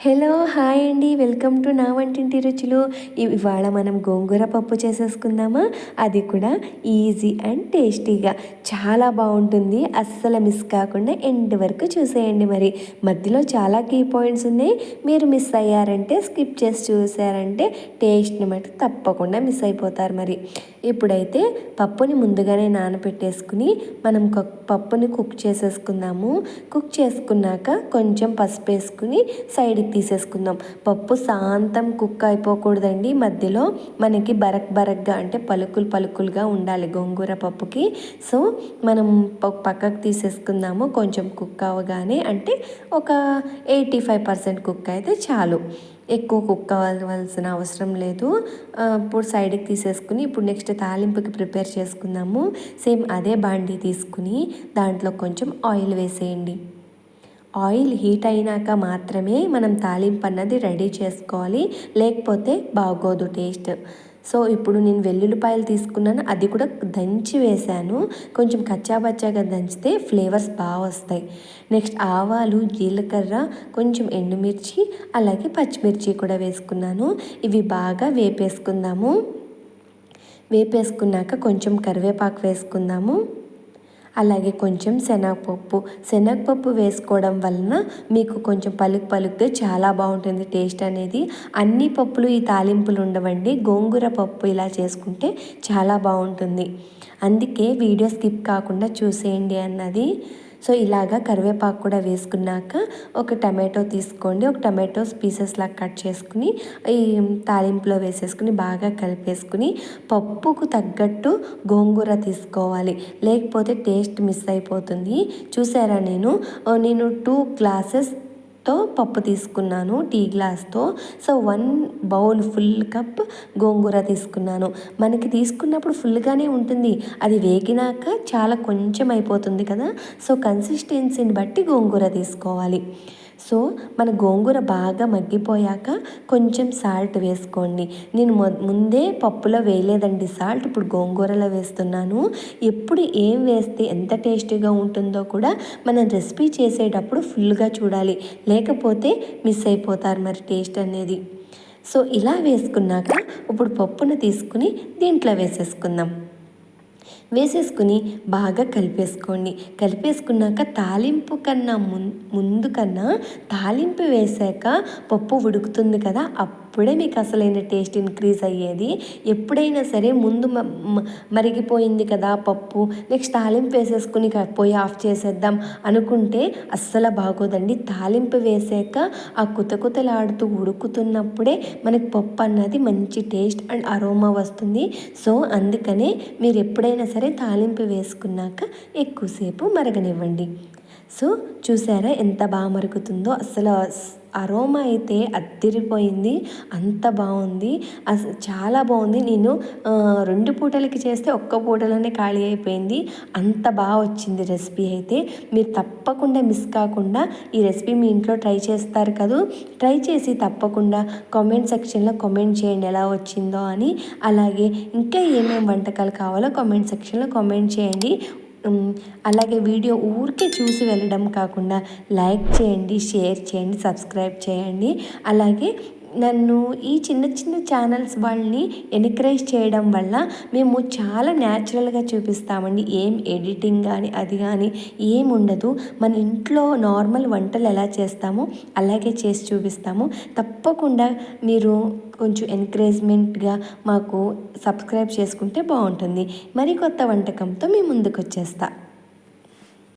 Hello hi అండి. Welcome to నా వంటింటి రుచులు. ఇవాళ మనం గోంగూర పప్పు చేసేసుకుందామా? అది కూడా ఈజీ అండ్ టేస్టీగా. చాలా బాగుంటుంది. అస్సలు మిస్ కాకుండా ఎండ్ వరకు చూసేయండి మరి. మధ్యలో చాలా కీ పాయింట్స్ ఉన్నాయి. మీరు మిస్ అయ్యారంటే స్కిప్ చేసి చూసారంటే టేస్ట్ని బట్టి తప్పకుండా మిస్ అయిపోతారు మరి. ఇప్పుడైతే పప్పుని ముందుగానే నానబెట్టేసుకుని మనం పప్పుని కుక్ చేసేసుకుందాము. కుక్ చేసుకున్నాక కొంచెం పసుపు వేసుకుని సైడ్కి తీసేసుకుందాం. పప్పు శాంతం కుక్ అయిపోకూడదండి. మధ్యలో మనకి బరక్ బరక్గా అంటే పలుకులు పలుకులుగా ఉండాలి గోంగూర పప్పుకి. సో మనం పక్కకు తీసేసుకుందాము. కొంచెం కుక్ అవ్వగానే అంటే ఒక ఎయిటీ ఫైవ్ పర్సెంట్ కుక్ అయితే చాలు. ఎక్కువ కుక్ కావాల్సిన అవసరం లేదు. ఇప్పుడు సైడ్కి తీసేసుకుని ఇప్పుడు నెక్స్ట్ తాలింపుకి ప్రిపేర్ చేసుకుందాము. సేమ్ అదే బాండీ తీసుకుని దాంట్లో కొంచెం ఆయిల్ వేసేయండి. ఆయిల్ హీట్ అయినాక మాత్రమే మనం తాలింపు అన్నది రెడీ చేసుకోవాలి. లేకపోతే బాగోదు టేస్ట్. సో ఇప్పుడు నేను వెల్లుల్లిపాయలు తీసుకున్నాను అది కూడా దంచి వేశాను. కొంచెం కచ్చాబచ్చాగా దంచితే ఫ్లేవర్స్ బాగా వస్తాయి. నెక్స్ట్ ఆవాలు జీలకర్ర కొంచెం ఎండుమిర్చి అలాగే పచ్చిమిర్చి కూడా వేసుకున్నాను. ఇవి బాగా వేపేసుకుందాము. వేపేసుకున్నాక కొంచెం కరివేపాకు వేసుకుందాము. అలాగే కొంచెం శనగపప్పు. శనగపప్పు వేసుకోవడం వలన మీకు కొంచెం పలుకు పలుకుగా చాలా బాగుంటుంది టేస్ట్ అనేది. అన్ని పప్పులు ఈ తాలింపులు ఉండవండి. గోంగూర పప్పు ఇలా చేసుకుంటే చాలా బాగుంటుంది. అందుకే వీడియో స్కిప్ కాకుండా చూసేయండి అన్నది. సో ఇలాగా కరివేపాకు కూడా వేసుకున్నాక ఒక టమాటో తీసుకోండి. ఒక టమాటోస్ పీసెస్ లాగా కట్ చేసుకుని ఈ తాలింపులో వేసేసుకుని బాగా కలిపేసుకుని పప్పుకు తగ్గట్టు గోంగూర తీసుకోవాలి. లేకపోతే టేస్ట్ మిస్ అయిపోతుంది. చూసారా నేను? నేను టూ గ్లాసెస్ తో పప్పు తీసుకున్నాను టీ గ్లాస్తో. So one bowl full cup గోంగూర తీసుకున్నాను. మనకి తీసుకున్నప్పుడు ఫుల్గానే ఉంటుంది. అది వేగినాక చాలా కొంచెం అయిపోతుంది కదా. సో కన్సిస్టెన్సీని బట్టి గోంగూర తీసుకోవాలి. సో మన గోంగూర బాగా మగ్గిపోయాక కొంచెం సాల్ట్ వేసుకోండి. నేను ముందే పప్పులో వేయలేదండి సాల్ట్ ఇప్పుడు గోంగూరలో వేస్తున్నాను. ఎప్పుడు ఏం వేస్తే ఎంత టేస్టీగా ఉంటుందో కూడా మనం రెసిపీ చేసేటప్పుడు ఫుల్గా చూడాలి. లేకపోతే మిస్ అయిపోతారు మరి టేస్ట్ అనేది. సో ఇలా వేసుకున్నాక ఇప్పుడు పప్పును తీసుకుని దీంట్లో వేసేసుకుందాం. వేసేసుకుని బాగా కలిపేసుకోండి. కలిపేసుకున్నాక తాలింపు కన్నా ముందు కన్నా తాలింపు వేసాక పప్పు ఉడుకుతుంది కదా అప్పుడు అప్పుడే మీకు అసలైన టేస్ట్ ఇంక్రీజ్ అయ్యేది. ఎప్పుడైనా సరే ముందు మరిగిపోయింది కదా పప్పు నెక్స్ట్ తాలింపు వేసేసుకుని పోయి ఆఫ్ చేసేద్దాం అనుకుంటే అస్సలు బాగోదండి. తాలింపు వేసాక ఆ కుత కుతలాడుతూ ఉడుకుతున్నప్పుడే మనకి పప్పు అన్నది మంచి టేస్ట్ అండ్ అరోమా వస్తుంది. సో అందుకనే మీరు ఎప్పుడైనా సరే తాలింపు వేసుకున్నాక ఎక్కువసేపు మరగనివ్వండి. సో చూసారా ఎంత బాగా మరుగుతుందో? అసలు అరోమా అయితే అద్దిరిపోయింది. అంత బాగుంది. అసలు చాలా బాగుంది. నేను రెండు పూటలకి చేస్తే ఒక్క పూటలోనే ఖాళీ అయిపోయింది. అంత బాగా వచ్చింది రెసిపీ అయితే. మీరు తప్పకుండా మిస్ కాకుండా ఈ రెసిపీ మీ ఇంట్లో ట్రై చేస్తారు కదూ? ట్రై చేసి తప్పకుండా కామెంట్ సెక్షన్లో కామెంట్ చేయండి ఎలా వచ్చిందో అని. అలాగే ఇంకా ఏమేమి వంటకాలు కావాలో కామెంట్ సెక్షన్లో కామెంట్ చేయండి. అలాగే వీడియో ఊరికే చూసి వెళ్ళడం కాకుండా లైక్ చేయండి షేర్ చేయండి సబ్స్క్రైబ్ చేయండి. అలాగే నన్ను ఈ చిన్న చిన్న ఛానల్స్ వాళ్ళని ఎన్కరేజ్ చేయడం వల్ల మేము చాలా న్యాచురల్గా చూపిస్తామండి. ఏం ఎడిటింగ్ కానీ అది కానీ ఏం ఉండదు. మన ఇంట్లో నార్మల్ వంటలు ఎలా చేస్తామో అలాగే చేసి చూపిస్తాము. తప్పకుండా మీరు కొంచెం ఎంకరేజ్మెంట్గా మాకు సబ్స్క్రైబ్ చేసుకుంటే బాగుంటుంది. మరి కొత్త వంటకంతో మీ ముందుకు వచ్చేస్తా